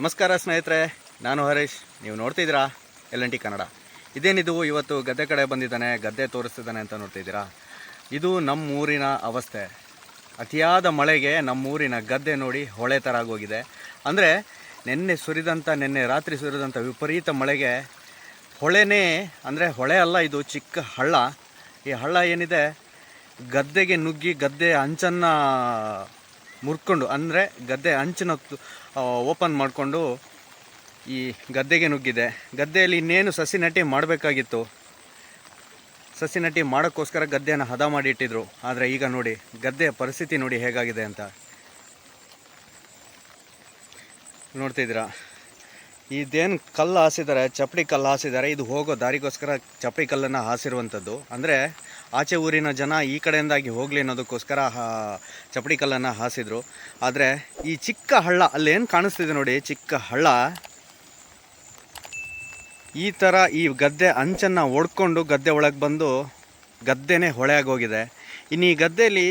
ನಮಸ್ಕಾರ ಸ್ನೇಹಿತರೆ, ನಾನು ಹರೀಶ್. ನೀವು ನೋಡ್ತಿದ್ದೀರಾ ಎಲ್ ಎನ್ ಟಿ ಕನ್ನಡ. ಇದೇನಿದು? ಇವತ್ತು ಗದ್ದೆ ಕಡೆ ಬಂದಿದ್ದಾನೆ, ಗದ್ದೆ ತೋರಿಸ್ತಿದ್ದಾನೆ ಅಂತ ನೋಡ್ತಿದ್ದೀರಾ ಇದು ನಮ್ಮ ಊರಿನ ಅವಸ್ಥೆ. ಅತಿಯಾದ ಮಳೆಗೆ ನಮ್ಮೂರಿನ ಗದ್ದೆ ನೋಡಿ ಹೊಳೆ ಥರ ಆಗೋಗಿದೆ. ಅಂದರೆ, ನಿನ್ನೆ ಸುರಿದಂಥ ನಿನ್ನೆ ರಾತ್ರಿ ಸುರಿದಂಥ ವಿಪರೀತ ಮಳೆಗೆ ಹೊಳೆನೇ, ಅಂದರೆ ಹೊಳೆ ಅಲ್ಲ, ಇದು ಚಿಕ್ಕ ಹಳ್ಳ. ಈ ಹಳ್ಳ ಏನಿದೆ? ಗದ್ದೆಗೆ ನುಗ್ಗಿ ಗದ್ದೆ ಅಂಚನ್ನು ಮುರ್ಕೊಂಡು, ಅಂದರೆ ಗದ್ದೆ ಅಂಚಿನ ಓಪನ್ ಮಾಡಿಕೊಂಡು ಈ ಗದ್ದೆಗೆ ನುಗ್ಗಿದೆ. ಗದ್ದೆಯಲ್ಲಿ ಇನ್ನೇನು ಸಸಿ ನಟಿ ಮಾಡಬೇಕಾಗಿತ್ತು. ಸಸಿ ನಟಿ ಮಾಡೋಕ್ಕೋಸ್ಕರ ಗದ್ದೆಯನ್ನು ಹದ ಮಾಡಿ ಇಟ್ಟಿದ್ರು. ಆದರೆ ಈಗ ನೋಡಿ, ಗದ್ದೆಯ ಪರಿಸ್ಥಿತಿ ನೋಡಿ ಹೇಗಾಗಿದೆ ಅಂತ. ನೋಡ್ತಿದ್ದೀರಾ ಇದೇನು ಕಲ್ಲು ಹಾಸಿದ್ದಾರೆ ಚಪ್ಪಡಿ ಕಲ್ಲು ಹಾಸಿದ್ದಾರೆ ಇದು ಹೋಗೋ ದಾರಿಗೋಸ್ಕರ ಚಪ್ಪಡಿ ಕಲ್ಲನ್ನು ಹಾಸಿರುವಂಥದ್ದು. ಅಂದರೆ ಆಚೆ ಊರಿನ ಜನ ಈ ಕಡೆಯಿಂದಾಗಿ ಹೋಗಲಿ ಅನ್ನೋದಕ್ಕೋಸ್ಕರ ಚಪ್ಪಡಿ ಕಲ್ಲನ್ನು ಹಾಸಿದರು. ಆದರೆ ಈ ಚಿಕ್ಕ ಹಳ್ಳ, ಅಲ್ಲೇನು ಕಾಣಿಸ್ತಿದೆ ನೋಡಿ, ಚಿಕ್ಕ ಹಳ್ಳ. ಈ ಥರ ಈ ಗದ್ದೆ ಅಂಚನ್ನು ಒಡ್ಕೊಂಡು ಗದ್ದೆ ಒಳಗೆ ಬಂದು ಗದ್ದೆನೇ ಹೊಳೆ ಆಗೋಗಿದೆ ಇನ್ನು ಈ ಗದ್ದೆಯಲ್ಲಿ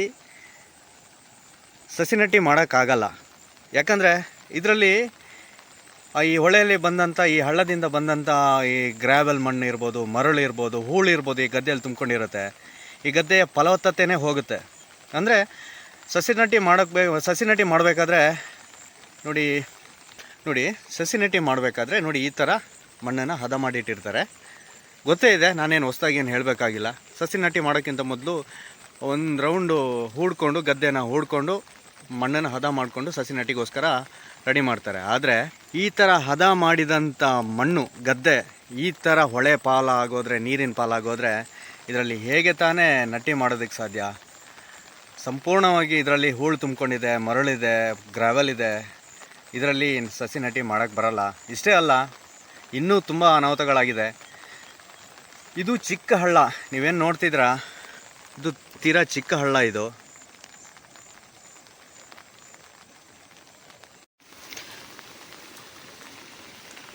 ಸಸಿನಟ್ಟಿ ಮಾಡೋಕ್ಕಾಗಲ್ಲ. ಯಾಕಂದರೆ ಇದರಲ್ಲಿ ಈ ಹೊಳೆಯಲ್ಲಿ ಬಂದಂಥ ಈ ಹಳ್ಳದಿಂದ ಬಂದಂಥ ಈ ಗ್ರಾವೆಲ್ ಮಣ್ಣು ಇರ್ಬೋದು, ಮರಳು ಇರ್ಬೋದು, ಹೂಳು ಇರ್ಬೋದು ಈ ಗದ್ದೆಯಲ್ಲಿ ತುಂಬ್ಕೊಂಡಿರುತ್ತೆ. ಈ ಗದ್ದೆಯ ಫಲವತ್ತತೆಯೇ ಹೋಗುತ್ತೆ. ಅಂದರೆ ಸಸಿ ನಟಿ ಮಾಡೋಕ್ಕೆ ನಟಿ ಮಾಡಬೇಕಾದ್ರೆ ನೋಡಿ ನೋಡಿ, ಸಸಿ ನಟಿ ಮಾಡಬೇಕಾದ್ರೆ ನೋಡಿ ಈ ಥರ ಮಣ್ಣನ್ನು ಹದ ಮಾಡಿಟ್ಟಿರ್ತಾರೆ ಗೊತ್ತೇ ಇದೆ, ನಾನೇನು ಹೊಸ್ದಾಗಿ ಏನು ಹೇಳಬೇಕಾಗಿಲ್ಲ. ಸಸಿ ನಟಿ ಮಾಡೋಕ್ಕಿಂತ ಮೊದಲು ಒಂದು ರೌಂಡು ಹೂಡ್ಕೊಂಡು, ಗದ್ದೆನ ಹೂಡ್ಕೊಂಡು ಮಣ್ಣನ್ನು ಹದ ಮಾಡಿಕೊಂಡು ಸಸಿ ನಟಿಗೋಸ್ಕರ ರೆಡಿ ಮಾಡ್ತಾರೆ. ಆದರೆ ಈ ಥರ ಹದ ಮಾಡಿದಂಥ ಮಣ್ಣು, ಗದ್ದೆ ಈ ಥರ ಹೊಳೆ ಪಾಲಾಗೋದ್ರೆ, ನೀರಿನ ಪಾಲಾಗೋದ್ರೆ ಇದರಲ್ಲಿ ಹೇಗೆ ತಾನೇ ನಟಿ ಮಾಡೋದಕ್ಕೆ ಸಾಧ್ಯ? ಸಂಪೂರ್ಣವಾಗಿ ಇದರಲ್ಲಿ ಹೂಳು ತುಂಬಿಕೊಂಡಿದೆ, ಮರಳಿದೆ ಗ್ರಾವೆಲ್ ಇದೆ. ಇದರಲ್ಲಿ ಸಸಿ ನಟಿ ಮಾಡೋಕ್ಕೆ ಬರಲ್ಲ. ಇಷ್ಟೇ ಅಲ್ಲ, ಇನ್ನೂ ತುಂಬ ಅನಾಹುತಗಳಾಗಿದೆ. ಇದು ಚಿಕ್ಕ ಹಳ್ಳ. ನೀವೇನು ನೋಡ್ತಿದ್ರಾ ಇದು ತೀರಾ ಚಿಕ್ಕ ಹಳ್ಳ ಇದು.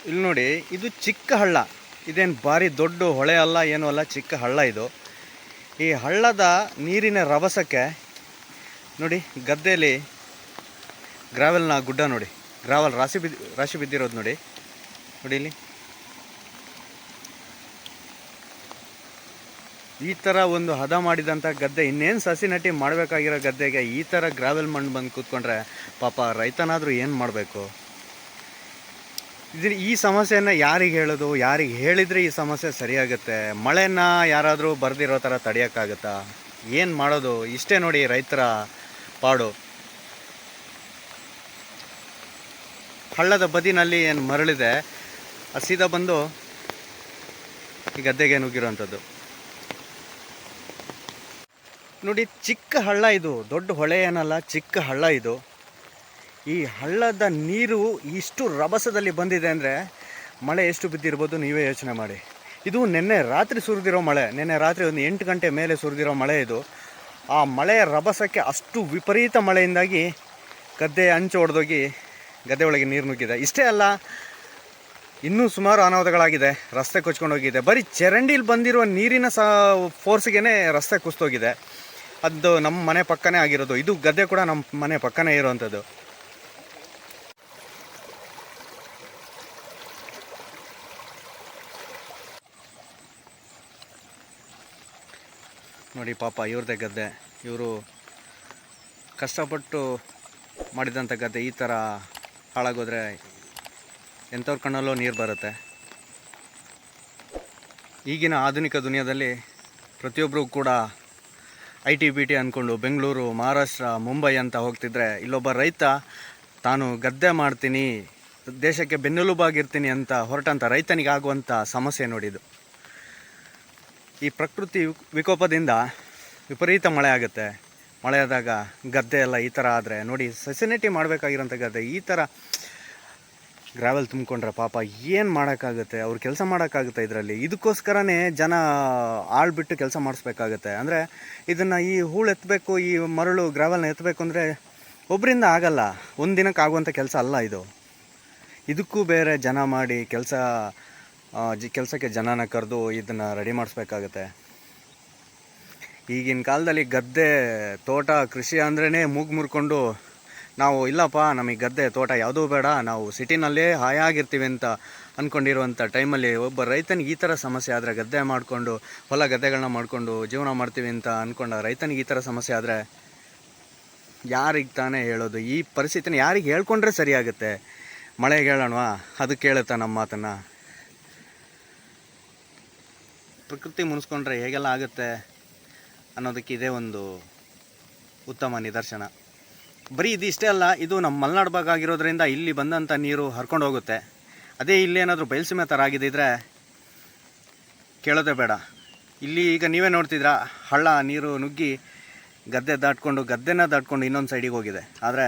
ಇಲ್ಲಿ ನೋಡಿ, ಇದು ಚಿಕ್ಕ ಹಳ್ಳ. ಇದೇನು ಭಾರಿ ದೊಡ್ಡ ಹೊಳೆ ಅಲ್ಲ, ಏನೂ ಅಲ್ಲ, ಚಿಕ್ಕ ಹಳ್ಳ ಇದು. ಈ ಹಳ್ಳದ ನೀರಿನ ರಭಸಕ್ಕೆ ನೋಡಿ ಗದ್ದೆಯಲ್ಲಿ ಗ್ರಾವೆಲ್ನ ಗುಡ್ಡ ನೋಡಿ. ಗ್ರಾವೆಲ್ ರಾಶಿ ಬಿದ್ದು, ರಾಶಿ ಬಿದ್ದಿರೋದು ನೋಡಿ. ನೋಡಿ ಇಲ್ಲಿ. ಈ ಥರ ಒಂದು ಹದ ಮಾಡಿದಂಥ ಗದ್ದೆ, ಇನ್ನೇನು ಸಸಿ ನಟಿ ಮಾಡಬೇಕಾಗಿರೋ ಗದ್ದೆಗೆ ಈ ಥರ ಗ್ರಾವೆಲ್ ಮಣ್ಣು ಬಂದು ಕೂತ್ಕೊಂಡ್ರೆ ಪಾಪ ರೈತನಾದರೂ ಏನು ಮಾಡಬೇಕು? ಇದು ಈ ಸಮಸ್ಯೆಯನ್ನು ಯಾರಿಗೆ ಹೇಳೋದು? ಯಾರಿಗೆ ಹೇಳಿದರೆ ಈ ಸಮಸ್ಯೆ ಸರಿಯಾಗುತ್ತೆ? ಮಳೆನ ಯಾರಾದರೂ ಬರ್ದಿರೋ ಥರ ತಡೆಯೋಕ್ಕಾಗತ್ತಾ? ಏನು ಮಾಡೋದು? ಇಷ್ಟೇ ನೋಡಿ ರೈತರ ಪಾಡು. ಹಳ್ಳದ ಬದಿನಲ್ಲಿ ಏನು ಮರಳಿದೆ ಹಸಿದ ಬಂದು ಈ ಗದ್ದೆಗೆ ನುಗ್ಗಿರೋವಂಥದ್ದು. ನೋಡಿ, ಚಿಕ್ಕ ಹಳ್ಳ ಇದು. ದೊಡ್ಡ ಹೊಳೆ ಏನಲ್ಲ, ಚಿಕ್ಕ ಹಳ್ಳ ಇದು. ಈ ಹಳ್ಳದ ನೀರು ಇಷ್ಟು ರಭಸದಲ್ಲಿ ಬಂದಿದೆ ಅಂದರೆ ಮಳೆ ಎಷ್ಟು ಬಿದ್ದಿರ್ಬೋದು ನೀವೇ ಯೋಚನೆ ಮಾಡಿ. ಇದು ನಿನ್ನೆ ರಾತ್ರಿ ಸುರಿದಿರೋ ಮಳೆ. ನಿನ್ನೆ ರಾತ್ರಿ ಒಂದು ಎಂಟು ಗಂಟೆ ಮೇಲೆ ಸುರಿದಿರೋ ಮಳೆ ಇದು. ಆ ಮಳೆಯ ರಭಸಕ್ಕೆ ಅಷ್ಟು ವಿಪರೀತ ಮಳೆಯಿಂದಾಗಿ ಗದ್ದೆ ಅಂಚು ಹೊಡೆದೋಗಿ ಗದ್ದೆ ಒಳಗೆ ನೀರು ನುಗ್ಗಿದೆ. ಇಷ್ಟೇ ಅಲ್ಲ, ಇನ್ನೂ ಸುಮಾರು ಅನಾಹುತಗಳಾಗಿದೆ. ರಸ್ತೆ ಕೊಚ್ಕೊಂಡೋಗಿದೆ ಬರೀ ಚರಂಡಿಲಿ ಬಂದಿರುವ ನೀರಿನ ಸ ಫೋರ್ಸ್ಗೆ ರಸ್ತೆ ಕುಸ್ತೋಗಿದೆ ಅದು ನಮ್ಮ ಮನೆ ಪಕ್ಕನೇ ಆಗಿರೋದು. ಇದು ಗದ್ದೆ ಕೂಡ ನಮ್ಮ ಮನೆ ಪಕ್ಕನೇ ಇರುವಂಥದ್ದು. ನೋಡಿ ಪಾಪ ಇವ್ರದ್ದೇ ಗದ್ದೆ. ಇವರು ಕಷ್ಟಪಟ್ಟು ಮಾಡಿದಂಥ ಗದ್ದೆ ಈ ಥರ ಹಾಳಾಗೋದ್ರೆ ಎಂಥವ್ರ ಕಣ್ಣಲ್ಲೂ ನೀರು ಬರುತ್ತೆ. ಈಗಿನ ಆಧುನಿಕ ದುನಿಯಾದಲ್ಲಿ ಪ್ರತಿಯೊಬ್ಬರು ಕೂಡ ಐ ಟಿ ಬಿ ಟಿ ಅಂದ್ಕೊಂಡು ಬೆಂಗಳೂರು, ಮಹಾರಾಷ್ಟ್ರ, ಮುಂಬೈ ಅಂತ ಹೋಗ್ತಿದ್ರೆ ಇಲ್ಲೊಬ್ಬ ರೈತ ತಾನು ಗದ್ದೆ ಮಾಡ್ತೀನಿ, ದೇಶಕ್ಕೆ ಬೆನ್ನೆಲುಬಾಗಿರ್ತೀನಿ ಅಂತ ಹೊರಟಂಥ ರೈತನಿಗೆ ಆಗುವಂಥ ಸಮಸ್ಯೆ ನೋಡಿದು ಈ ಪ್ರಕೃತಿ ವಿಕೋಪದಿಂದ ವಿಪರೀತ ಮಳೆ ಆಗುತ್ತೆ. ಮಳೆ ಆದಾಗ ಗದ್ದೆ ಎಲ್ಲ ಈ ಥರ ಆದರೆ ನೋಡಿ ಸೆಸಿನಿಟಿ ಮಾಡಬೇಕಾಗಿರೋಂಥ ಗದ್ದೆ, ಈ ಥರ ಗ್ರಾವೆಲ್ ತುಂಬಿಕೊಂಡ್ರೆ ಪಾಪ ಏನು ಮಾಡೋಕ್ಕಾಗುತ್ತೆ? ಅವ್ರು ಕೆಲಸ ಮಾಡೋಕ್ಕಾಗುತ್ತೆ ಇದರಲ್ಲಿ. ಇದಕ್ಕೋಸ್ಕರನೇ ಜನ ಆಳ್ಬಿಟ್ಟು ಕೆಲಸ ಮಾಡಿಸ್ಬೇಕಾಗತ್ತೆ. ಅಂದರೆ ಇದನ್ನು ಈ ಹೂಳು ಎತ್ತಬೇಕು ಈ ಮರಳು ಗ್ರಾವೆಲ್ನ ಎತ್ತಬೇಕು ಅಂದರೆ ಒಬ್ಬರಿಂದ ಆಗಲ್ಲ. ಒಂದು ದಿನಕ್ಕೆ ಆಗುವಂಥ ಕೆಲಸ ಅಲ್ಲ ಇದು. ಇದಕ್ಕೂ ಬೇರೆ ಜನ ಮಾಡಿ ಕೆಲಸ ಜಿ, ಕೆಲಸಕ್ಕೆ ಜನನ ಕರೆದು ಇದನ್ನು ರೆಡಿ ಮಾಡಿಸ್ಬೇಕಾಗತ್ತೆ. ಈಗಿನ ಕಾಲದಲ್ಲಿ ಗದ್ದೆ, ತೋಟ, ಕೃಷಿ ಅಂದ್ರೇ ಮೂಗು ಮುರ್ಕೊಂಡು ನಾವು, ಇಲ್ಲಪ್ಪ, ನಮಗೆ ಗದ್ದೆ, ತೋಟ ಯಾವುದೂ ಬೇಡ, ನಾವು ಸಿಟಿನಲ್ಲೇ ಹಾಯಾಗಿರ್ತೀವಿ ಅಂತ ಅಂದ್ಕೊಂಡಿರುವಂಥ ಟೈಮಲ್ಲಿ ಒಬ್ಬ ರೈತನಿಗೆ ಈ ಥರ ಸಮಸ್ಯೆ ಆದರೆ ಗದ್ದೆ ಮಾಡಿಕೊಂಡು, ಹೊಲ ಗದ್ದೆಗಳನ್ನ ಮಾಡಿಕೊಂಡು ಜೀವನ ಮಾಡ್ತೀವಿ ಅಂತ ಅಂದ್ಕೊಂಡ ರೈತನಿಗೆ ಈ ಥರ ಸಮಸ್ಯೆ ಆದರೆ ಯಾರಿಗೆ ತಾನೇ ಹೇಳೋದು? ಈ ಪರಿಸ್ಥಿತಿನ ಯಾರಿಗೆ ಹೇಳ್ಕೊಂಡ್ರೆ ಸರಿಯಾಗುತ್ತೆ? ಮಳೆಗೆ ಹೇಳೋಣವಾ? ಅದು ಕೇಳುತ್ತಾ ನಮ್ಮ ಮಾತನ್ನು. ಪ್ರಕೃತಿ ಮುನಿಸ್ಕೊಂಡ್ರೆ ಹೇಗೆಲ್ಲ ಆಗುತ್ತೆ ಅನ್ನೋದಕ್ಕೆ ಇದೇ ಒಂದು ಉತ್ತಮ ನಿದರ್ಶನ. ಬರೀ ಇದು ಇಷ್ಟೇ ಅಲ್ಲ, ಇದು ನಮ್ಮ ಮಲೆನಾಡು ಭಾಗ ಆಗಿರೋದ್ರಿಂದ ಇಲ್ಲಿ ಬಂದಂಥ ನೀರು ಹರ್ಕೊಂಡು ಹೋಗುತ್ತೆ. ಅದೇ ಇಲ್ಲೇನಾದರೂ ಬಯಲುಸೀಮೆ ಥರ ಆಗಿದ್ದಿದ್ರೆ ಕೇಳೋದೇ ಬೇಡ. ಇಲ್ಲಿ ಈಗ ನೀವೇ ನೋಡ್ತಿದ್ರ, ಹಳ್ಳ, ನೀರು ನುಗ್ಗಿ ಗದ್ದೆ ದಾಟ್ಕೊಂಡು, ಗದ್ದೆನ ದಾಟ್ಕೊಂಡು ಇನ್ನೊಂದು ಸೈಡಿಗೆ ಹೋಗಿದೆ. ಆದರೆ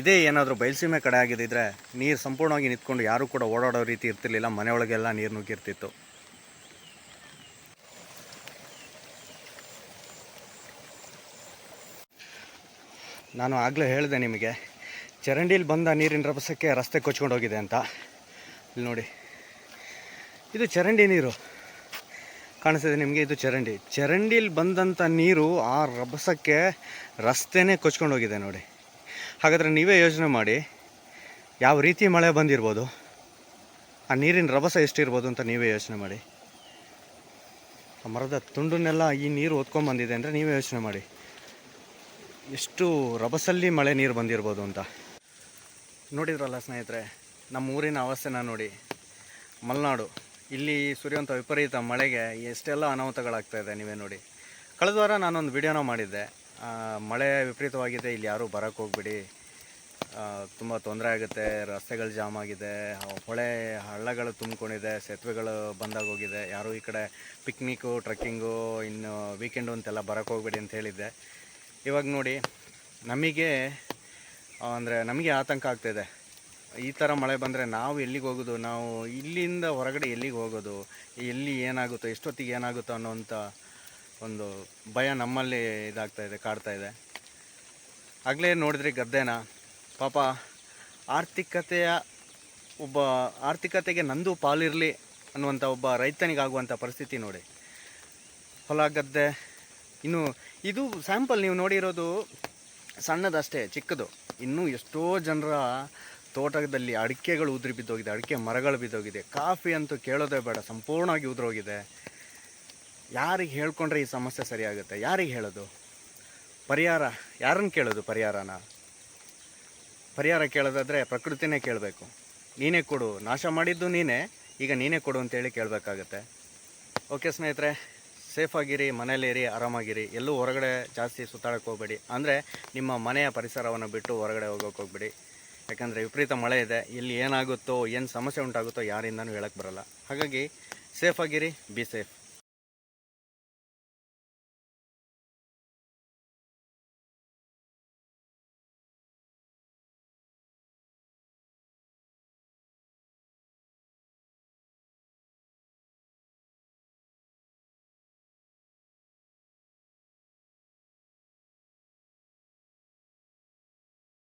ಇದೇ ಏನಾದರೂ ಬಯಲುಸೀಮೆ ಕಡೆ ಆಗಿದ್ದಿದ್ರೆ ನೀರು ಸಂಪೂರ್ಣವಾಗಿ ನಿಂತ್ಕೊಂಡು ಯಾರೂ ಕೂಡ ಓಡಾಡೋ ರೀತಿ ಇರ್ತಿರ್ಲಿಲ್ಲ, ಮನೆಯೊಳಗೆಲ್ಲ ನೀರು ನುಗ್ಗಿರ್ತಿತ್ತು. ನಾನು ಆಗಲೇ ಹೇಳಿದೆ ನಿಮಗೆ, ಚರಂಡಿಲಿ ಬಂದ ನೀರಿನ ರಭಸಕ್ಕೆ ರಸ್ತೆ ಕೊಚ್ಕೊಂಡು ಹೋಗಿದೆ ಅಂತ. ಇಲ್ಲಿ ನೋಡಿ, ಇದು ಚರಂಡಿ ನೀರು. ಕಾಣಿಸ್ತಿದೆ ನಿಮಗೆ, ಇದು ಚರಂಡಿ. ಚರಂಡಿಲಿ ಬಂದಂಥ ನೀರು ಆ ರಭಸಕ್ಕೆ ರಸ್ತೆನೇ ಕೊಚ್ಕೊಂಡು ಹೋಗಿದೆ ನೋಡಿ. ಹಾಗಾದರೆ ನೀವೇ ಯೋಚನೆ ಮಾಡಿ, ಯಾವ ರೀತಿ ಮಳೆ ಬಂದಿರ್ಬೋದು, ಆ ನೀರಿನ ರಭಸ ಎಷ್ಟಿರ್ಬೋದು ಅಂತ ನೀವೇ ಯೋಚನೆ ಮಾಡಿ. ಆ ಮರದ ತುಂಡನ್ನೆಲ್ಲ ಈ ನೀರು ಹೊತ್ಕೊಂಡ್ಬಂದಿದೆ ಅಂದರೆ ನೀವೇ ಯೋಚನೆ ಮಾಡಿ. ಎಷ್ಟು ರಭಸಲ್ಲಿ ಮಳೆ ನೀರು ಬಂದಿರ್ಬೋದು ಅಂತ. ನೋಡಿದ್ರಲ್ಲ ಸ್ನೇಹಿತರೆ ನಮ್ಮ ಊರಿನ ಅವಸ್ಥೆನ ನೋಡಿ. ಮಲೆನಾಡು, ಇಲ್ಲಿ ಸುರಿಯುವಂಥ ವಿಪರೀತ ಮಳೆಗೆ ಎಷ್ಟೆಲ್ಲ ಅನಾಹುತಗಳಾಗ್ತಾ ಇದೆ ನೀವೇ ನೋಡಿ. ಕಳೆದ ವಾರ ನಾನೊಂದು ವಿಡಿಯೋನ ಮಾಡಿದ್ದೆ. ಮಳೆ ವಿಪರೀತವಾಗಿದೆ, ಇಲ್ಲಿ ಯಾರೂ ಬರೋಕ್ಕೆ ಹೋಗ್ಬಿಡಿ. ತುಂಬ ತೊಂದರೆ ಆಗುತ್ತೆ, ರಸ್ತೆಗಳು ಜಾಮ್ ಆಗಿದೆ, ಹೊಳೆ ಹಳ್ಳಗಳು ತುಂಬಿಕೊಂಡಿದೆ, ಸೇತುವೆಗಳು ಬಂದಾಗೋಗಿದೆ ಯಾರೂ ಈ ಕಡೆ ಪಿಕ್ನಿಕ್ಕು ಟ್ರೆಕ್ಕಿಂಗು ಇನ್ನು ವೀಕೆಂಡು ಅಂತೆಲ್ಲ ಬರೋಕ್ಕೆ ಹೋಗ್ಬೇಡಿ ಅಂತ ಹೇಳಿದ್ದೆ. ಇವಾಗ ನೋಡಿ, ನಮಗೆ ಅಂದರೆ ನಮಗೆ ಆತಂಕ ಆಗ್ತಾಯಿದೆ ಈ ಥರ ಮಳೆ ಬಂದರೆ ನಾವು ಎಲ್ಲಿಗೆ ಹೋಗೋದು? ನಾವು ಇಲ್ಲಿಂದ ಹೊರಗಡೆ ಎಲ್ಲಿಗೆ ಹೋಗೋದು? ಎಲ್ಲಿ ಏನಾಗುತ್ತೋ, ಎಷ್ಟೊತ್ತಿಗೆ ಏನಾಗುತ್ತೋ ಅನ್ನೋಂಥ ಒಂದು ಭಯ ನಮ್ಮಲ್ಲಿ ಇದಾಗ್ತಾ ಇದೆ, ಕಾಡ್ತಾ ಇದೆ. ಆಗಲೇ ನೋಡಿದ್ರಿ ಗದ್ದೆನ. ಪಾಪ ಆರ್ಥಿಕತೆಯ ಒಬ್ಬ, ಆರ್ಥಿಕತೆಗೆ ನಂದು ಪಾಲಿರಲಿ ಅನ್ನುವಂಥ ಒಬ್ಬ ರೈತನಿಗಾಗುವಂಥ ಪರಿಸ್ಥಿತಿ ನೋಡಿ. ಹೊಲ, ಗದ್ದೆ, ಇನ್ನು ಇದು ಸ್ಯಾಂಪಲ್ ನೀವು ನೋಡಿರೋದು ಸಣ್ಣದಷ್ಟೇ, ಚಿಕ್ಕದು. ಇನ್ನೂ ಎಷ್ಟೋ ಜನರ ತೋಟದಲ್ಲಿ ಅಡಿಕೆಗಳು ಉದುರಿ ಬಿದ್ದೋಗಿದೆ, ಅಡಿಕೆ ಮರಗಳು ಬಿದ್ದೋಗಿದೆ. ಕಾಫಿ ಅಂತೂ ಕೇಳೋದೇ ಬೇಡ, ಸಂಪೂರ್ಣವಾಗಿ ಉದುರೋಗಿದೆ. ಯಾರಿಗೆ ಹೇಳ್ಕೊಂಡ್ರೆ ಈ ಸಮಸ್ಯೆ ಸರಿಯಾಗುತ್ತೆ? ಯಾರಿಗೆ ಹೇಳೋದು? ಪರಿಹಾರ, ಯಾರನ್ನು ಕೇಳೋದು ಪರಿಹಾರನ? ಪರಿಹಾರ ಕೇಳೋದಾದರೆ ಪ್ರಕೃತಿನೇ ಕೇಳಬೇಕು. ನೀನೇ ಕೊಡು. ನಾಶ ಮಾಡಿದ್ದು ನೀನೇ. ಈಗ ನೀನೇ ಕೊಡು ಅಂತೇಳಿ ಕೇಳಬೇಕಾಗತ್ತೆ. ಓಕೆ ಸ್ನೇಹಿತರೆ ಸೇಫಾಗಿರಿ ಮನೇಲಿರಿ ಆರಾಮಾಗಿರಿ. ಎಲ್ಲೂ ಹೊರಗಡೆ ಜಾಸ್ತಿ ಸುತ್ತಾಡಕ್ಕೆ ಹೋಗಬೇಡಿ. ಅಂದರೆ ನಿಮ್ಮ ಮನೆಯ ಪರಿಸರವನ್ನು ಬಿಟ್ಟು ಹೊರಗಡೆ ಹೋಗೋಕೆ ಹೋಗ್ಬೇಡಿ. ಯಾಕಂದರೆ ವಿಪರೀತ ಮಳೆ ಇದೆ. ಇಲ್ಲಿ ಏನಾಗುತ್ತೋ, ಏನು ಸಮಸ್ಯೆ ಉಂಟಾಗುತ್ತೋ ಯಾರಿಂದನೂ ಹೇಳಕ್ಕೆ ಬರಲ್ಲ. ಹಾಗಾಗಿ ಸೇಫಾಗಿರಿ, ಬಿ ಸೇಫ್.